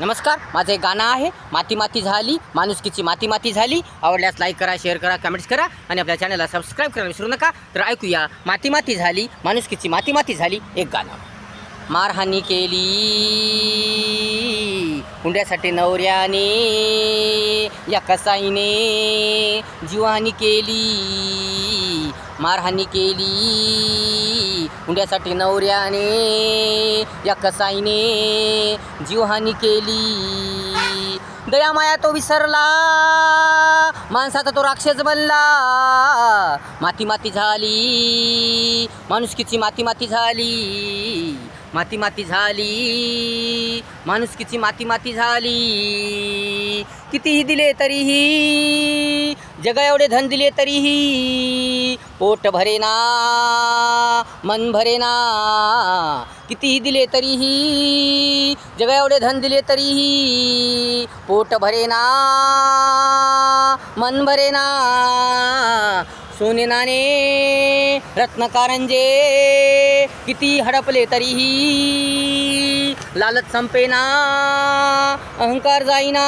नमस्कार माझं एक गाणं आहे माती माती झाली माणुसकीची माती माती झाली. आवडल्यास लाईक करा शेअर करा कमेंट्स करा आणि आपल्या चॅनलला सबस्क्राईब करायला विसरू नका. तर ऐकूया माती माती झाली माणुसकीची माती माती झाली एक गाणं. मारहाणी केली. हुंड्यासाठी नवऱ्याने या कसाईने जीवानी केली मारहाणी केली. हुंड्यासाठी नवऱ्याने या कसाईने जीवहानी केली. दयामाया तो विसरला माणसाचा तो राक्षस बनला. माती माती झाली माणुसकीची माती माती झाली. माती माती झाली. माणुसकीची माती माती झाली. कितीही दिले तरीही जगा एवढे धन दिले तरीही पोट भरेना मन भरेना कितीही दिले तरीही जगा एवढे धन दिले तरीही पोट भरेना मन भरेना सोने नाणे रत्नकारंजे किती हडपले तरीही लालच संपेना अहंकार जाईना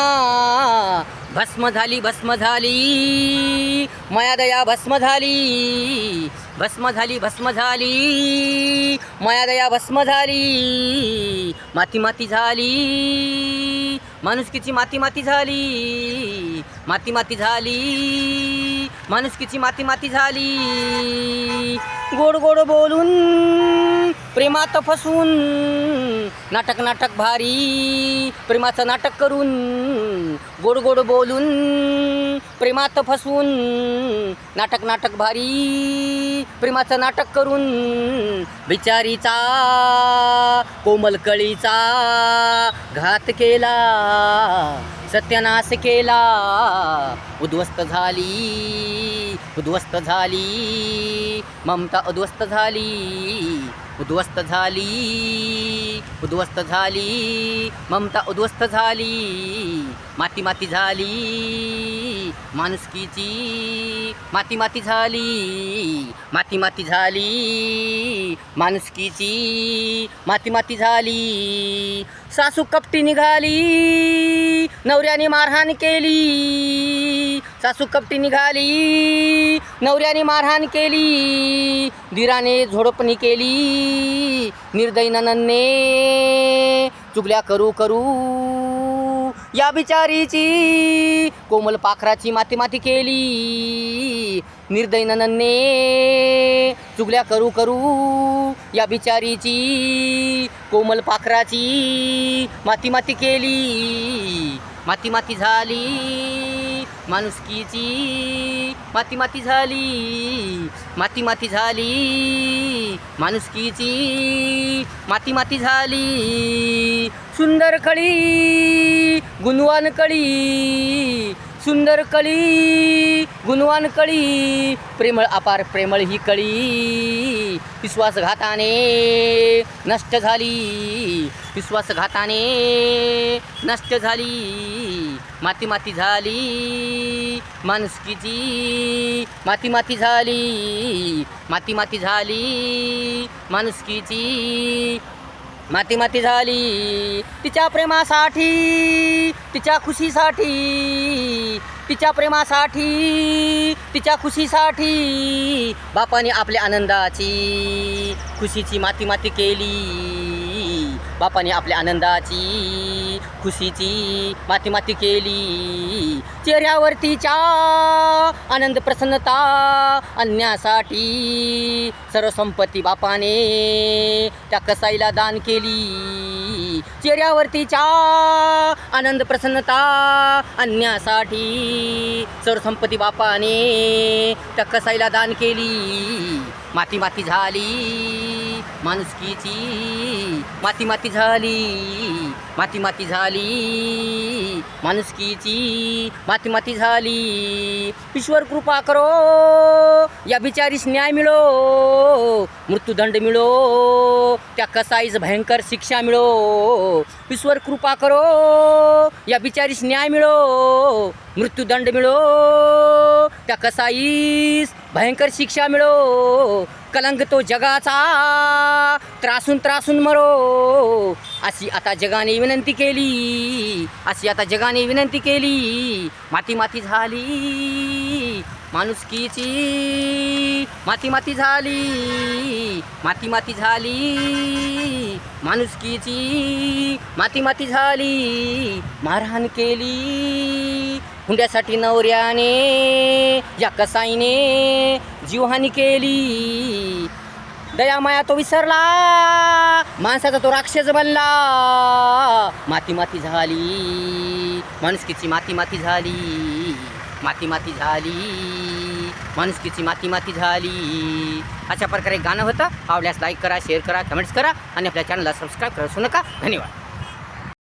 भस्म झाली भस्म झाली मायादया भस्म झाली भस्म झाली भस्म झाली मायादया भस्म झाली माती माती झाली माणुसकीची माती माती झाली माती माती झाली. माणुसकीची माती माती झाली. गोड गोड बोलून प्रेमात फसून नाटक नाटक भारी प्रेमाचं नाटक करून गोड गोड बोलून प्रेमात फसून नाटक नाटक भारी. प्रेमाचं नाटक करून बिचारीचा कोमलकळीचा घात केला सत्यानाश केला. उद्ध्वस्त झाली उद्ध्वस्त झाली ममता उद्ध्वस्त झाली उद्ध्वस्त झाली उद्ध्वस्त झाली ममता उद्ध्वस्त झाली माती माती झाली. माणुसकीची. माती माती झाली माती माती झाली. माणुसकीची माती माती झाली. सासू कपटी निघाली नवऱ्याने मारहाण केली. सासू कपटी निघाली नवऱ्याने मारहाण केली. दिराने झोडपणी केली. निर्दयी ननन्ने चुगल्या करू करू या बिचारीची. कोमल पाखराची माती माती केली. निर्दय ननन्ने चुगल्या करू करू या बिचारीची कोमल पाखराची माती माती केली. माती माती झाली. माणुसकीची माती माती झाली. माती माती झाली. माणुसकीची माती माती झाली. सुंदर कळी गुणवान कळी सुंदर कळी गुणवान कळी प्रेमळ अपार प्रेमळ ही कळी विश्वासघाताने नष्ट झाली विश्वासघाताने नष्ट झाली माती माती झाली माणुसकीची माती माती झाली माती माती झाली माणुसकीची माती माती झाली तिच्या प्रेमासाठी तिच्या खुशीसाठी तिच्या प्रेमासाठी तिच्या खुशीसाठी बापाने आपल्या आनंदाची खुशीची माती माती केली. बापाने आपल्या आनंदाची खुशीची माती माती केली. चेहऱ्यावरतीच्या आनंद प्रसन्नता आणण्यासाठी सर्व संपत्ती बापाने त्या कसाईला दान केली. चेहऱ्यावरतीच्या आनंद प्रसन्नता आणण्यासाठी सर्व संपत्ती बापाने त्या कसाईला दान केली. माती माती झाली. माणुसकीची माती माती झाली माती माती झाली. माणुसकीची माती माती झाली. ईश्वर कृपा करो या बिचारीस न्याय मिळो मृत्यूदंड मिळो त्या कसाईस भयंकर शिक्षा मिळो. ईश्वर कृपा करो या बिचारीस न्याय मिळो मृत्यूदंड मिळो त्या कसाईस भयंकर शिक्षा मिळो. कलंक तो जगाचा. त्रासून त्रासून मरो. अशी आता जगाने विनंती केली. अशी आता जगाने विनंती केली. माती माती झाली. माणुसकीची माती माती झाली. माती माती झाली. माणुसकीची माती माती झाली. मारहाण केली. हुंड्यासाठी नवऱ्याने या कसाईने जीवहानी केली. दयामाया तो विसरला माणसाचा तो राक्षस बनला. माती माती झाली माणुसकीची माती माती झाली माती माती झाली माणुसकीची माती माती झाली. अशा प्रकारे गाणं होतं. आवडल्यास लाईक करा शेअर करा कमेंट्स करा आणि आपल्या चॅनलला सबस्क्राईब करू नका. धन्यवाद.